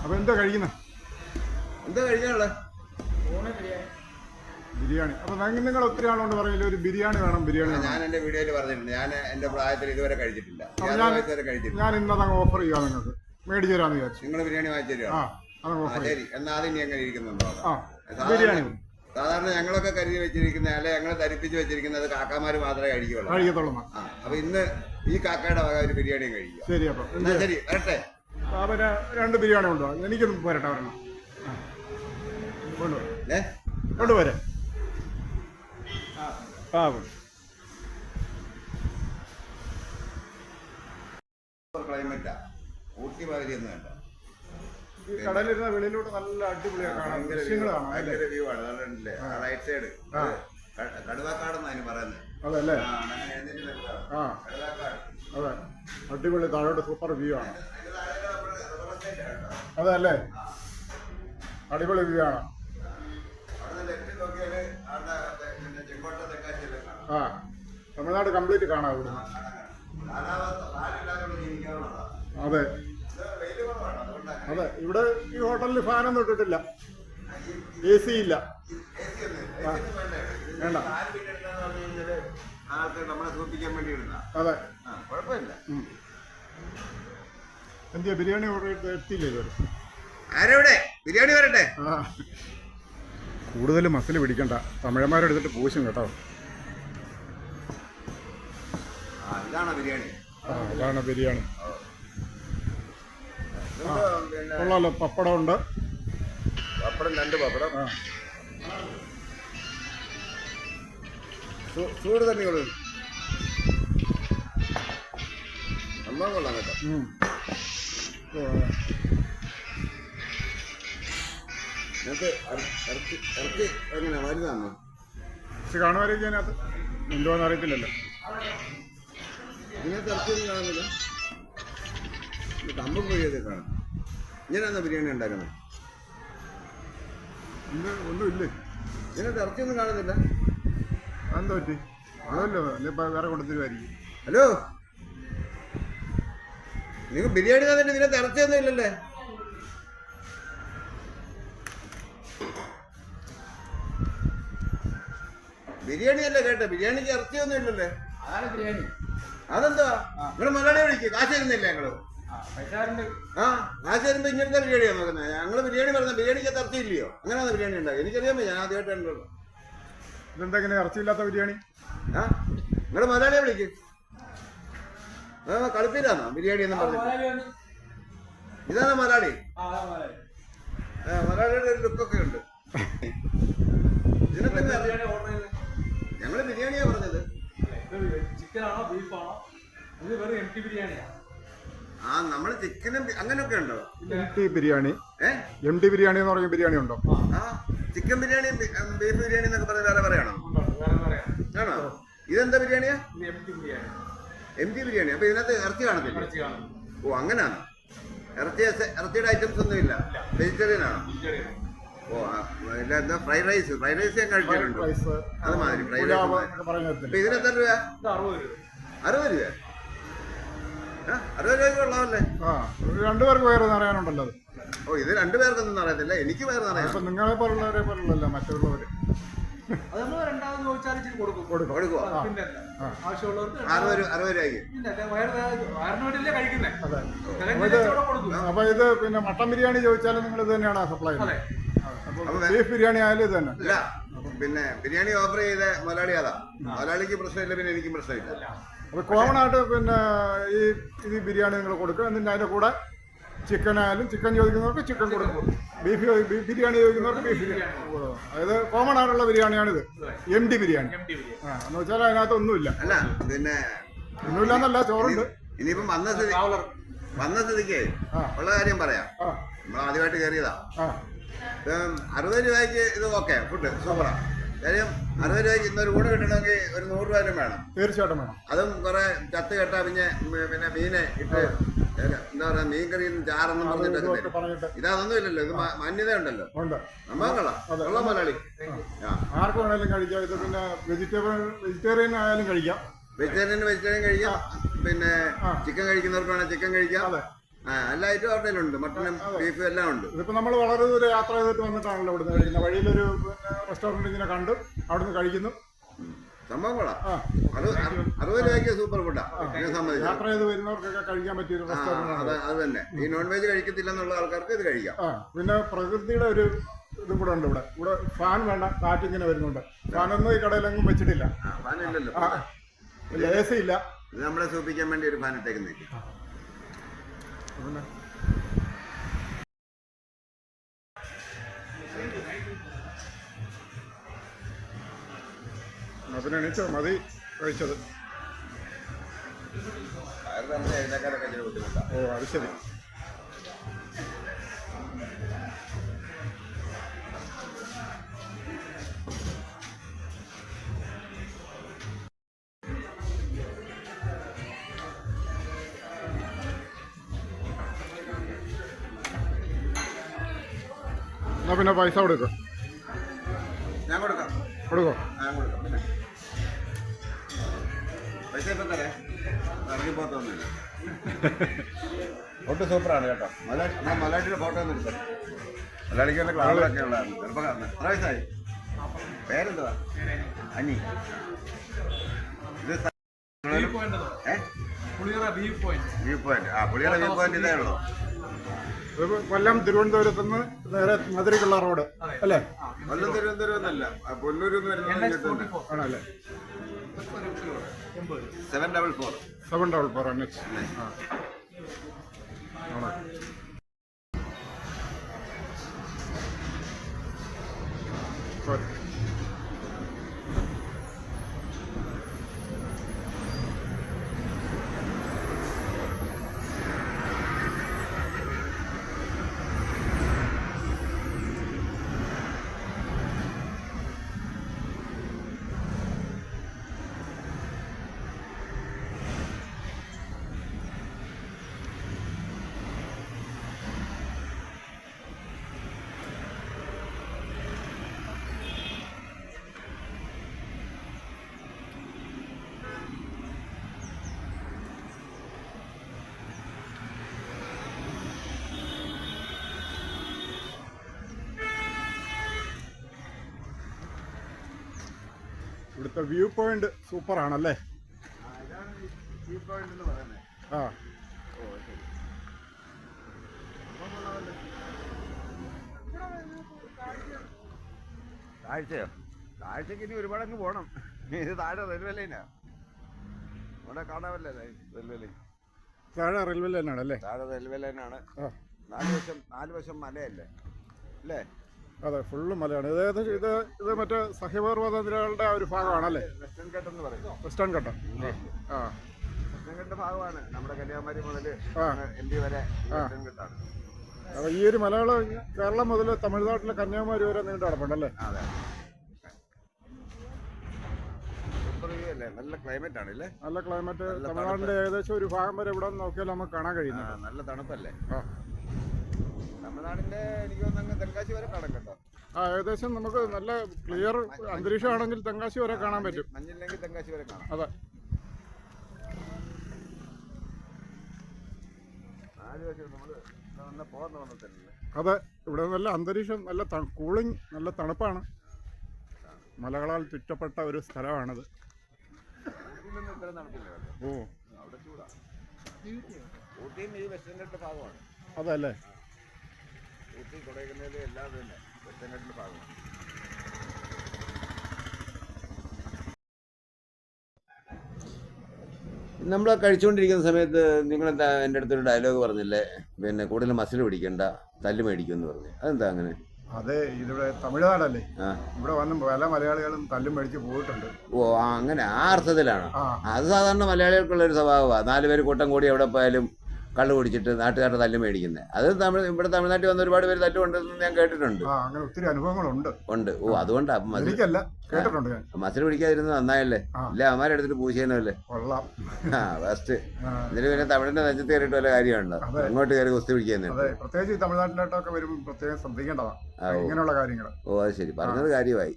അപ്പൊ എന്താ കഴിക്കുന്നത് എന്താ കഴിക്കാനുള്ള? ബിരിയാണി. അപ്പൊ നിങ്ങൾ നിങ്ങൾ ഒത്തിരി ആളുകൊണ്ട് പറയില്ല ഒരു ബിരിയാണി വേണം ബിരിയാണി ഞാൻ എന്റെ വീഡിയോയിൽ പറഞ്ഞിട്ടുണ്ട്. ഞാൻ എന്റെ പ്രായത്തിൽ ഇതുവരെ കഴിച്ചിട്ടില്ല. ഞാൻ ഇന്നത് അങ്ങ് ഞാൻ ഇന്നതങ്ങ് ഓഫർ ചെയ്യാം നിങ്ങൾക്ക്. മേടിച്ചു തരാന്ന് വിചാരിച്ചു. നിങ്ങൾ ബിരിയാണി വാങ്ങിച്ചു തരുമോ ശരി. എന്നാ അത് ഇനി അങ്ങനെ ഇരിക്കുന്നുണ്ടോ? ബിരിയാണി. സാധാരണ ഞങ്ങളൊക്കെ കരുതി വെച്ചിരിക്കുന്ന അല്ലെ ഞങ്ങളെ ധരിപ്പിച്ച് വെച്ചിരിക്കുന്നത് കാക്കാമാര് മാത്രമേ കഴിക്കുള്ളൂ. കഴിക്കത്തുള്ളൂ. അപ്പൊ ഇന്ന് ഈ കാക്കയുടെ വക ഒരു ബിരിയാണിയും കഴിക്കും ശരി അപ്പൊ. ശരി വരട്ടെ. പിന്നെ രണ്ട് ബിരിയാണി ഉണ്ടോ എനിക്കൊന്നും പോരട്ടെ ഒരെണ്ണം. കൊണ്ടുപോരേ. കൊണ്ടുവരാം ഏ ആ കൊണ്ട്. ക്ലൈമറ്റാ ഊട്ടി മാതിരി ഒന്നും വേണ്ട. ഈ കടലിരുന്ന വെളിയിലൂടെ നല്ല അടിപൊളിയാണ് കാണാം ഭയങ്കര ദൃശ്യങ്ങൾ കാണാം അല്ലേ? ഭയങ്കര വ്യൂ ആണ്. റൈറ്റ് സൈഡ് ആ. കടുവാക്കാടെന്ന് അതിന് പറയുന്നത് അതല്ലേ? ആ അടിപൊളി താഴോട്ട് സൂപ്പർ വ്യൂ ആണ് അതിന് താഴെ റബ്ബർ- റബ്ബർ estate ആണ് കേട്ടോ. അതല്ലേ? അടിപൊളി വ്യൂ ആണ്. ആ തമിഴ്നാട് കംപ്ലീറ്റ് കാണാം ഇവിടെ അതെ. അതെ ഇവിടെ ഈ ഹോട്ടലിൽ ഫാനൊന്നും ഇട്ടിട്ടില്ല. എ സി ഇല്ല. വേണ്ട. ആൾക്ക് നമ്മളെ സൂപ്പിക്കാൻ വേണ്ടി ഇടുന്ന അതെ കുഴപ്പമില്ല. എന്തിയാ ബിരിയാണി ഓർഡർ എത്തിയില്ലേ ഇതുവരെ? ആരെവിടെ? ബിരിയാണി വരട്ടെ. ആ. കൂടുതൽ മസിൽ പിടിക്കണ്ട. തമിഴന്മാരെടുത്തിട്ട് പൂശും കേട്ടോ. ആ ഇതാണോ ബിരിയാണി? ആ അതാണ് ബിരിയാണി. ഇതെന്തോ പിന്നെ? കൊള്ളാലോ പപ്പടം ഉണ്ട്. പപ്പടം രണ്ട് പപ്പടം. ആ. ചൂട് തന്നെ കൊള്ളു നന്നാ കൊള്ളാം കേട്ടോ. കാണുമായിരിക്കും എന്ന് അറിയത്തില്ലല്ലോ ഇതിനകത്ത് ഇറച്ചിയൊന്നും കാണുന്നില്ല ബിരിയാണി ഇതിനകത്ത് ഇറച്ചിയൊന്നും കാണുന്നില്ല വേറെ കൊണ്ടുത്തരുമായിരിക്കും ഹലോ? നിങ്ങൾ ബിരിയാണി തന്നിട്ട് നിന്നെ തിളച്ചൊന്നും ഇല്ലല്ലേ? ബിരിയാണി അല്ലേ കേട്ടോ? ബിരിയാണിക്ക് ഇറച്ചിയൊന്നും ഇല്ലല്ലേ? ബിരിയാണി. അതെന്താ നിങ്ങൾ മലയാളി വിളിക്കും. കാശ് തരുന്നില്ല ഞങ്ങൾ? ആ കാശ് തരുമ്പോ ഇങ്ങനത്തെ ബിരിയാണിയാണ് നോക്കുന്നത് ഞങ്ങൾ ബിരിയാണി പറഞ്ഞ ബിരിയാണിക്ക് ഇറച്ചി ഇല്ലയോ? അങ്ങനെയാണ് ബിരിയാണി ഉണ്ടാക്കുക. എനിക്കറിയാൻ ഞാൻ ആദ്യമായിട്ട് കണ്ടുള്ളൂ ഇതെന്താ ഇങ്ങനെ ഇറച്ചിയില്ലാത്ത ബിരിയാണി? ആ നിങ്ങൾ മലയാളിയെ വിളിക്കും. ആ കളിപ്പീരാന്നോ ബിരിയാണി എന്ന് പറഞ്ഞു ഇതാണ് മലയാളി? ആ മലയാളിയുടെ ഒരു ലുക്കൊക്കെ ഉണ്ട്. ചെയ്ത് ഞങ്ങൾ ബിരിയാണിയാ പറഞ്ഞത്. ചിക്കനാണോ ബീഫാണോ? ഇത് വെറും എം ടി ആ നമ്മൾ ചിക്കനും അങ്ങനെയൊക്കെ ഉണ്ടോ? M T biryani. M T biryani എന്ന് പറയുന്ന ബിരിയാണി ഉണ്ടോ? ആ ചിക്കൻ ബിരിയാണി ബീഫ് ബിരിയാണി എന്നൊക്കെ പറഞ്ഞ വേറെ പറയണം? ആണോ? ഇതെന്താ ബിരിയാണിയാ? ഇത് M T biryani. M G biryani. അപ്പൊ ഇതിനകത്ത് ഇറച്ചി കാണത്തില്ല? ഇറച്ചി കാണും. ഓ അങ്ങനെയാണ് ഇറച്ചി ഇറച്ചിയുടെ ഐറ്റംസ് ഒന്നും ഇല്ല. വെജിറ്റേറിയൻ ആണോ? ഓ ഇല്ല എന്താ ഫ്രൈഡ് റൈസ് ഫ്രൈഡ് റൈസ് ഞാൻ കഴിച്ചിട്ടുണ്ട്. അത് മാതിരി ഫ്രൈഡ് റൈസ് ഇതിനെത്ര പറയുന്നത് അപ്പൊ ഇതിന് എത്ര രൂപ അറുപത് രൂപ. അറുപത് രൂപ ഉള്ളതല്ലേ രണ്ടുപേർക്ക് വേറെ അറിയാനുണ്ടല്ലോ ഓ ഇത് രണ്ടുപേർക്കൊന്നും അറിയത്തില്ല. എനിക്ക് വേറെ അറിയാം. നിങ്ങൾ നിങ്ങളെ പോലുള്ളവരെ പോലുള്ളല്ലോ മറ്റുള്ളവര്. അത് നമ്മൾ രണ്ടാമത് ചോദിച്ചാൽ ഇച്ചിരി കൊടുക്കും. കൊടുക്കും കൊടുക്കുവോ ആ. പിന്നെ ആ. ആവശ്യമുള്ളവർക്ക് അറുപത് രൂപ അറുപത് രൂപയ്ക്ക് പിന്നെ വയറ് വയറിന് വേണ്ടിയല്ലേ കഴിക്കുന്നേ? അതെ. തികഞ്ഞ ഇത് കൊടുക്കും. അപ്പൊ ഇത് പിന്നെ മട്ടൻ ബിരിയാണി ചോദിച്ചാലും നിങ്ങൾ ഇത് തന്നെയാണ് സപ്ലൈ അതെ. ബീഫ് ബിരിയാണി ആയാലും ഇത് തന്നെ. ഇല്ല. പിന്നെ ബിരിയാണി ഓഫർ ചെയ്ത മലയാളി അതാ. മലയാളിക്ക് പ്രശ്നമില്ല പിന്നെ എനിക്കും പ്രശ്നമില്ല. അപ്പൊ കോമൺ ആയിട്ട് പിന്നെ ഈ ഇത് ബിരിയാണി നിങ്ങൾ കൊടുക്കുക. എന്നിട്ട് അതിന്റെ കൂടെ ചിക്കൻ ആയാലും ചിക്കൻ ചോദിക്കുന്നവർക്ക് ചിക്കൻ കൊടുക്കും. ബീഫ് ബീഫ് ബിരിയാണി ചോദിക്കുന്നവർക്ക് ബീഫ് ബിരിയാണി. അതായത് കോമൺ ആയിട്ടുള്ള ബിരിയാണിയാണിത്. M D biryani. ആ എന്ന് വെച്ചാൽ അതിനകത്ത് ഒന്നുമില്ല. അല്ല പിന്നെ ഒന്നുമില്ലാന്നല്ല ചോറുണ്ട്. ഇനിയിപ്പം വന്ന സ്ഥിതി വന്ന സ്ഥിതിക്ക് ഉള്ള കാര്യം പറയാം. നമ്മൾ ആദ്യമായിട്ട് കയറിയതാ. അറുപത് രൂപയ്ക്ക് ഇത് ഓക്കെ ഫുഡ് സൂപ്പറാ കാര്യം അറുപത് രൂപയ്ക്ക് ഇന്നൊരു ഊണ് കിട്ടണമെങ്കിൽ ഒരു നൂറ് രൂപ വേണം. തീർച്ചയായിട്ടും വേണം. അതും കുറെ ചത്ത് കെട്ടാ പിന്നെ പിന്നെ മീനെ ഇട്ട് എന്താ പറയാ മീൻ കറിയും ചാറെന്നും പറഞ്ഞിട്ട്. ഇതൊന്നും ഇല്ലല്ലോ ഇത് മാന്യത ഉണ്ടല്ലോ നമ്മളാ മലയാളി. ആർക്ക് വേണേലും കഴിക്കാം. ഇത് പിന്നെ വെജിറ്റബിൾ വെജിറ്റേറിയൻ ആയാലും കഴിക്കാം. വെജിറ്റേറിയൻ വെജിറ്റേറിയൻ കഴിക്കാം. പിന്നെ ചിക്കൻ കഴിക്കുന്നവർക്ക് വേണേൽ ചിക്കൻ കഴിക്കാം. എല്ലാ ഐറ്റം അവരുടെ ഉണ്ട് മട്ടനും ബീഫും എല്ലാം ഉണ്ട്. ഇതിപ്പോ നമ്മൾ വളരെ ദൂരെ യാത്ര ചെയ്തിട്ട് വന്നിട്ടാണല്ലോ ഇവിടുന്ന് കഴിക്കുന്നത്. വഴിയിലൊരു റെസ്റ്റോറന്റ് ഇങ്ങനെ കണ്ടു. അവിടുന്ന് കഴിക്കുന്നു. സംഭവം കൊള്ളാം അറുപത് രൂപയ്ക്ക് സൂപ്പർ ഫുഡാ എന്നെ സംബന്ധിച്ച്. യാത്ര ചെയ്ത് വരുന്നവർക്കൊക്കെ കഴിക്കാൻ പറ്റിയൊരു ആ റെസ്റ്റോറന്റ് അത് അത് തന്നെ. ഈ നോൺ വെജ് കഴിക്കത്തില്ല എന്നുള്ള ആൾക്കാർക്ക് ഇത് കഴിക്കാം. പിന്നെ പ്രകൃതിയുടെ ഒരു ഇതും കൂടെ ഉണ്ട് ഇവിടെ. ഇവിടെ ഫാൻ വേണ്ട കാറ്റ് ഇങ്ങനെ വരുന്നുണ്ട്. ഫാനൊന്നും ഈ കടയിലെങ്ങും വെച്ചിട്ടില്ല. ഫാൻ ഫാനില്ലല്ലോ ആ എ സി ഇല്ല. ഇത് നമ്മളെ സൂപ്പിക്കാൻ വേണ്ടി ഒരു ഫാൻ ഇട്ടേക്കുന്നേ. പിന്നെ ഏറ്റവും എണീച്ചോ മതി കഴിച്ചത് ഓ അത് ശരി. എന്നാ പിന്നെ പൈസ കൊടുക്കും. ഞാൻ കൊടുക്കാം. കൊടുക്കോ? ഇപ്പം തരാം ഫോട്ടോ സൂപ്പറാണ് കേട്ടോ. മലയാളി ഞാൻ മലയാളിയുടെ ഫോട്ടോ ഒന്നും എടുത്തത് മലയാളിക്ക് വല്ല ക്ലാസ്സൊക്കെ ഉള്ളതാണ് ചെറുപ്പക്കാരന് എത്ര വയസ്സായി? പേരെന്തുവാ? അനി. ഇത് സ്ഥ- വ്യൂ പോയിന്റ് ഏ? Puliyara view point. View point. ആ പുള്ളിയുടെ വ്യൂ പോയിന്റ് ഇതേ ഉള്ളൂ. കൊല്ലം തിരുവനന്തപുരത്ത് നിന്ന് നേരെ മധുരയ്ക്കുള്ള റോഡ്. അല്ലേ? കൊല്ലം തിരുവനന്തപുരം ഒന്നല്ല. പൊന്നൂരിൽ നിന്ന് വരുന്നത് ആണല്ലേ? Seven double four seven double ஃபோரா next ஆ வணக்கம் ഇവിടുത്തെ വ്യൂ പോയിന്റ് സൂപ്പർ ആണല്ലേ ആ. താഴ്ചയോ? താഴ്ചക്ക് ഇനി ഒരുപാട് അങ്ങ് പോണം ഇത് താഴെ റെയിൽവേ ലൈനാ അവിടെ കാണാമല്ലേ റെയിൽവേ ലൈൻ താഴെ റെയിൽവേ ലൈനാണ് അല്ലേ താഴെ റെയിൽവേ ലൈനാണ് നാല് വശം നാല് വശം മലയല്ലേ? അല്ലേ? അതെ ഫുള്ള് മലയാണ്. ഇത് ഏകദേശം ഇത് ഇത് മറ്റേ സഹ്യപർവത നിരകളുടെ ഒരു ഭാഗമാണല്ലേ? വെസ്റ്റേൺ ഘട്ടം എന്ന് പറയും വെസ്റ്റേൺ ഘട്ടം. ആ. വെസ്റ്റേൺ ഘട്ട ഭാഗമാണ്. നമ്മുടെ കന്യാകുമാരി മുതൽ. എം പി വരെ വെസ്റ്റേൺ ഘട്ടമാണ് അപ്പൊ ഈ ഒരു മലയാള കേരളം മുതൽ തമിഴ്നാട്ടിലെ കന്യാകുമാരി വരെ നീണ്ടു കിടപ്പുണ്ടല്ലേ അതെ. നല്ല ക്ലൈമറ്റ് ആണ് അല്ലേ നല്ല ക്ലൈമറ്റ് തമിഴ്നാടിന്റെ ഏകദേശം ഒരു ഭാഗം വരെ ഇവിടെ നോക്കിയാൽ നമുക്ക് കാണാൻ കഴിയുന്നു നല്ല തണുപ്പല്ലേ? ആ. തമിഴ്നാടിന്റെ എനിക്ക് തോന്നുന്നു തെങ്കാശി വരെ കാണാൻ കേട്ടോ ആ ഏകദേശം നമുക്ക് നല്ല ക്ലിയർ അന്തരീക്ഷമാണെങ്കിൽ തെങ്കാശി വരെ കാണാൻ പറ്റും. മഞ്ഞില്ലെങ്കിൽ തെങ്കാശി വരെ കാണാം. അതെ. അതെ ഇവിടെ നല്ല അന്തരീക്ഷം നല്ല കൂളിംഗ് നല്ല തണുപ്പാണ്. മലകളാൽ ചുറ്റപ്പെട്ട ഒരു സ്ഥലമാണിത്. ഓ. അതല്ലേ? ഊട്ടി കൊടൈക്കനാൽ എല്ലാം തന്നെ വെസ്റ്റേൺ ഘട്ടിന്റെ ഭാഗമാണ്. നമ്മൾ കഴിച്ചുകൊണ്ടിരിക്കുന്ന സമയത്ത് നിങ്ങൾ എന്താ എന്റെ അടുത്തൊരു ഡയലോഗ് പറഞ്ഞില്ലേ? പിന്നെ കൂടുതൽ മസിൽ പിടിക്കണ്ട തല്ല് മേടിക്കുമെന്ന് പറഞ്ഞു. അതെന്താ അങ്ങനെ? അതെ ഇതിവിടെ തമിഴ്നാടല്ലേ? ഇവിടെ വന്ന് പല മലയാളികളും തല്ലും മേടിച്ച് പോയിട്ടുണ്ട്. ഓ അങ്ങനെ ആ അർത്ഥത്തിലാണ്. അത് സാധാരണ മലയാളികൾക്കുള്ള ഒരു സ്വഭാവമാണ് നാലുപേര് കൂട്ടം കൂടി എവിടെ പോയാലും കള്ളു കുടിച്ചിട്ട് നാട്ടുകാരുടെ തല്ല് മേടിക്കുന്നത് അത് തമിഴ് ഇവിടെ തമിഴ്നാട്ടിൽ വന്ന ഒരുപാട് പേര് തല്ലുണ്ടെന്ന് ഞാൻ കേട്ടിട്ടുണ്ട്. അങ്ങനെ ഒത്തിരി അനുഭവങ്ങളുണ്ട്. ഉണ്ട്. ഓ അതുകൊണ്ടാ മസിൽ പിടിക്കാതിരുന്നത് നന്നായല്ലേ? ഇല്ല ഇല്ല അമ്മാരെടുത്തിട്ട് പൂശിയനല്ലേ? ആ ഫസ്റ്റ് എന്നിട്ട് പിന്നെ തമിഴിന്റെ നെഞ്ചത്ത് കയറിയിട്ട് വല്ല കാര്യമുണ്ടോ. അങ്ങോട്ട് കയറി കുസ്തി പിടിക്കുന്നത് പ്രത്യേകിച്ച് തമിഴ്നാട്ടിലോട്ടൊക്കെ വരുമ്പോൾ പ്രത്യേകം ശ്രദ്ധിക്കേണ്ടതാണ് ആ, ഓ. ഇങ്ങനെയുള്ള കാര്യങ്ങൾ ഓ അത് ശരി. പറഞ്ഞത് കാര്യമായി.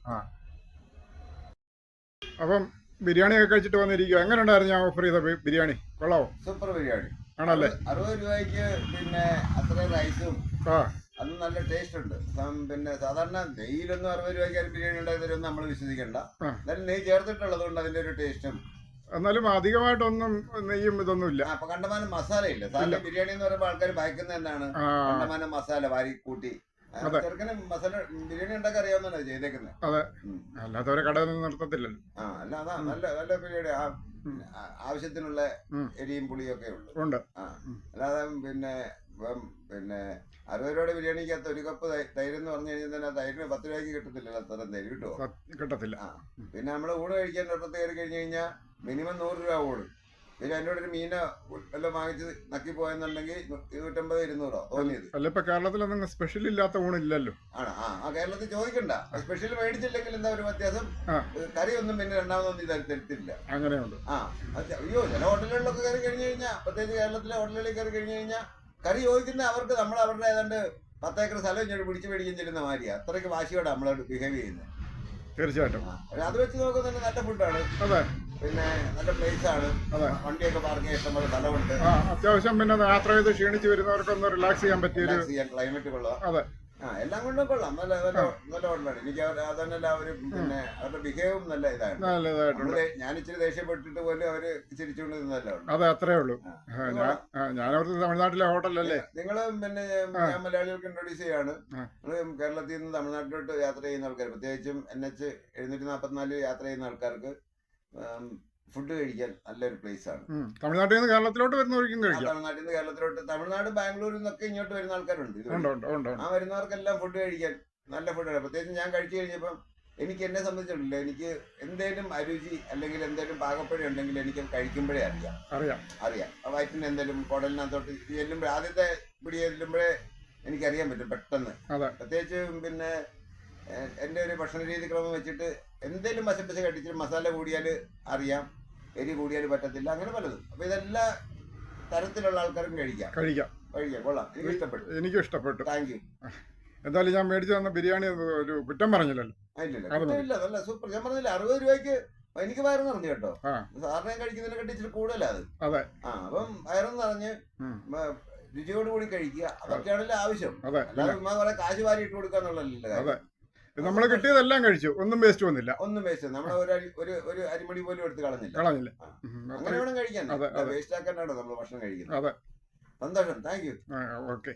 അപ്പം ബിരിയാണി ഒക്കെ കഴിച്ചിട്ട് വന്നിരിക്കുക എങ്ങനെ ഉണ്ടായിരുന്നു ഞാൻ ഓഫർ ചെയ്ത ബിരിയാണി? കൊള്ളാവോ? സൂപ്പർ ബിരിയാണി. ആണല്ലേ? അറുപത് രൂപയ്ക്ക് പിന്നെ അത്ര റൈസും അത് നല്ല ടേസ്റ്റ് ഉണ്ട്. പിന്നെ സാധാരണ നെയ്യിലൊന്നും അറുപത് രൂപയ്ക്ക് ബിരിയാണി ഉണ്ടായതൊന്നും നമ്മൾ വിശ്വസിക്കണ്ട. എന്നാലും നെയ്യ് ചേർത്തിട്ടുള്ളത് കൊണ്ട് അതിന്റെ ഒരു ടേസ്റ്റും എന്നാലും അധികമായിട്ടൊന്നും നെയ്യും ഇതൊന്നും ഇല്ല. അപ്പൊ കണ്ടമാനം മസാല ഇല്ല. സാധാരണ ബിരിയാണി എന്ന് പറയുമ്പോൾ ആൾക്കാർ ഭയക്കുന്നത് എന്താണ്? കണ്ടമാനം മസാല വാരി കൂട്ടി ചെറുക്കന് മസാല ബിരിയാണി ഉണ്ടാക്കി അറിയാവുന്നതാണ് ചെയ്തേക്കുന്നത് അതെ. അല്ലാത്തവരെ കടയിൽ നിന്ന് നിർത്തത്തില്ലല്ലോ. ആ അല്ല അതാ. നല്ല നല്ല ബിരിയാണി ആവശ്യത്തിനുള്ള. എരിയും പുളിയും ഒക്കെ ഉള്ളു. ഉണ്ട്. അല്ലാതെ പിന്നെ പിന്നെ അറുപത് രൂപയുടെ ബിരിയാണിക്കകത്ത് ഒരു കപ്പ് തൈര് എന്ന് പറഞ്ഞു കഴിഞ്ഞാൽ തന്നെ തൈരിന് പത്ത് രൂപയ്ക്ക് കിട്ടത്തില്ലല്ലോ അത്തരം തൈര് കിട്ടുമോ കിട്ടത്തില്ല. പിന്നെ നമ്മൾ ഊണ് കഴിക്കാൻ ഒരിടത്ത് കയറി കഴിഞ്ഞു കഴിഞ്ഞാൽ മിനിമം നൂറ് രൂപ ഊണ്. പിന്നെ എന്നോട് ഒരു മീന എല്ലാം വാങ്ങിച്ച് നക്കിപ്പോയെന്നുണ്ടെങ്കിൽ ഇരുന്നൂറ്റമ്പത് ഇരുന്നൂറോ തോന്നിയത്. അല്ല ഇപ്പൊ കേരളത്തിലൊന്നും സ്പെഷ്യൽ ഇല്ലാത്ത ഊണില്ലല്ലോ ആണ്. ആ കേരളത്തിൽ ചോദിക്കണ്ട. സ്പെഷ്യൽ മേടിച്ചില്ലെങ്കിൽ എന്താ ഒരു വ്യത്യാസം? കറിയൊന്നും പിന്നെ രണ്ടാമതൊന്നും തരത്തില്ല. അങ്ങനെയുണ്ട്. ആ അയ്യോ ചില ഹോട്ടലുകളിലൊക്കെ കയറി കഴിഞ്ഞു കഴിഞ്ഞാൽ പ്രത്യേകിച്ച് കേരളത്തിലെ ഹോട്ടലുകളിൽ കയറി കഴിഞ്ഞു കഴിഞ്ഞാൽ കറി ചോദിക്കുന്ന അവർക്ക് നമ്മൾ അവരുടെ ഏതാണ്ട് പത്തേക്കർ സ്ഥലം ഇങ്ങോട്ട് പിടിച്ചു മേടിക്കാൻ ചെല്ലുന്ന മാതിരിയാ. അത്രയ്ക്ക് വാശിയോടെ നമ്മളോട് ബിഹേവ് ചെയ്യുന്നത് തീർച്ചയായിട്ടും. അത് വെച്ച് നോക്കുന്ന നല്ല ഫുഡാണ് അതെ. പിന്നെ നല്ല പ്ലേസ് ആണ്. അതെ. വണ്ടിയൊക്കെ പാർക്ക് ചെയ്യാൻ ഇഷ്ടംപോലെ സ്ഥലമുണ്ട്. അത്യാവശ്യം പിന്നെ യാത്ര ചെയ്ത് ക്ഷീണിച്ച് വരുന്നവർക്കൊന്ന് റിലാക്സ് ചെയ്യാൻ പറ്റിയ ഒരു ക്ലൈമറ്റ് കൊള്ളാം. അതെ. ആ എല്ലാം കൊണ്ടും കൊള്ളാം. നല്ല നല്ല നല്ല ഹോട്ടലാണ് എനിക്ക് അതന്നല്ല അവർ പിന്നെ അവരുടെ ബിഹേവും നല്ല ഇതാണ് നല്ലതായിട്ടുണ്ട് ഞാൻ ഇച്ചിരി ദേഷ്യപ്പെട്ടിട്ട് പോലും അവർ ചിരിച്ചുകൊണ്ട് നിന്നല്ല അതെ അത്രേ ഉള്ളൂ. ഞാൻ ആ, ഞാനവിടുത്തെ തമിഴ്നാട്ടിലെ ഹോട്ടലല്ലേ? നിങ്ങൾ പിന്നെ ഞാൻ മലയാളികൾക്ക് ഇൻട്രോഡ്യൂസ് ചെയ്യാണ്. കേരളത്തിൽ നിന്ന് തമിഴ്നാട്ടിലോട്ട് യാത്ര ചെയ്യുന്ന ആൾക്കാർ പ്രത്യേകിച്ചും എൻ എച്ച് എഴുന്നൂറ്റി നാൽപ്പത്തിനാല് യാത്ര ചെയ്യുന്ന ആൾക്കാർക്ക് ഫുഡ് കഴിക്കാൻ നല്ലൊരു പ്ലേസ് ആണ്. തമിഴ്നാട്ടിൽ നിന്ന് കേരളത്തിലോട്ട് വരുന്നവർക്കും കഴിക്കാം. തമിഴ്നാട്ടിൽ നിന്ന് കേരളത്തിലോട്ട് തമിഴ്നാട് ബാംഗ്ലൂരിൽ നിന്നൊക്കെ ഇങ്ങോട്ട് വരുന്ന ആൾക്കാരുണ്ട്. ആ വരുന്നവർക്കെല്ലാം ഫുഡ് കഴിക്കാൻ നല്ല ഫുഡാണ് പ്രത്യേകിച്ച് ഞാൻ കഴിച്ചു കഴിഞ്ഞപ്പം എനിക്ക് എന്നെ സംബന്ധിച്ചിട്ടില്ല എനിക്ക് എന്തേലും അരുചി അല്ലെങ്കിൽ എന്തേലും പാകപ്പഴ ഉണ്ടെങ്കിൽ എനിക്ക് കഴിക്കുമ്പോഴേ അറിയാം. അറിയാം. അറിയാം. ആ വയറ്റിന് എന്തേലും കുടലിനകത്തോട്ട് ചെല്ലുമ്പോഴേ ആദ്യത്തെ പിടി ചെല്ലുമ്പോഴേ എനിക്കറിയാൻ പറ്റും പെട്ടെന്ന്. പ്രത്യേകിച്ച് പിന്നെ എന്റെ ഒരു ഭക്ഷണ രീതി ക്രമം വെച്ചിട്ട് എന്തെങ്കിലും പശപ്പശ കട്ടിച്ചിട്ട് മസാല കൂടിയാൽ അറിയാം എരി കൂടിയാൽ പറ്റത്തില്ല അങ്ങനെ പലതും. അപ്പോൾ ഇതെല്ലാ തരത്തിലുള്ള ആൾക്കാർക്കും കഴിക്കാം. കഴിക്കാം. കഴിക്കാം. കൊള്ളാം. എനിക്ക് ഇഷ്ടപ്പെട്ടു. എനിക്കും ഇഷ്ടപ്പെട്ടു. Thank you. എന്തായാലും ഞാൻ മേടിച്ചു തന്ന ബിരിയാണി ഒരു കുറ്റം പറഞ്ഞില്ലല്ലോ. ഇല്ല. നല്ല സൂപ്പർ. ഞാൻ പറഞ്ഞില്ല അറുപത് രൂപയ്ക്ക് എനിക്ക് വയറ് നിറഞ്ഞു കേട്ടോ. സാറിനെ സാറിന് ഞാൻ കഴിക്കുന്നതിനെ കണ്ടി ഇച്ചിരി കൂടുതലാ അത്. അതെ. ആ അപ്പം വയറ് നിറഞ്ഞ്. കൂടി രുചിയോടുകൂടി കഴിക്കുക. അതൊക്കെയാണല്ലോ ആവശ്യം. അല്ലാതെ കാശ് വാരി ഇട്ട് കാര്യം. നമ്മൾ കിട്ടിയതെല്ലാം കഴിച്ചു. ഒന്നും വേസ്റ്റ് വന്നില്ല. ഒന്നും വേസ്റ്റ് നമ്മൾ ഒരു ഒരു ഒരു അരിമണി പോലും എടുത്ത് കളഞ്ഞില്ല. കളഞ്ഞില്ല. അങ്ങനെ വേണം കഴിക്കാൻ. വേസ്റ്റ് ആക്കാനാണോ നമ്മൾ ഭക്ഷണം കഴിക്കുന്നത്. അതെ. സന്തോഷം. Thank you okay.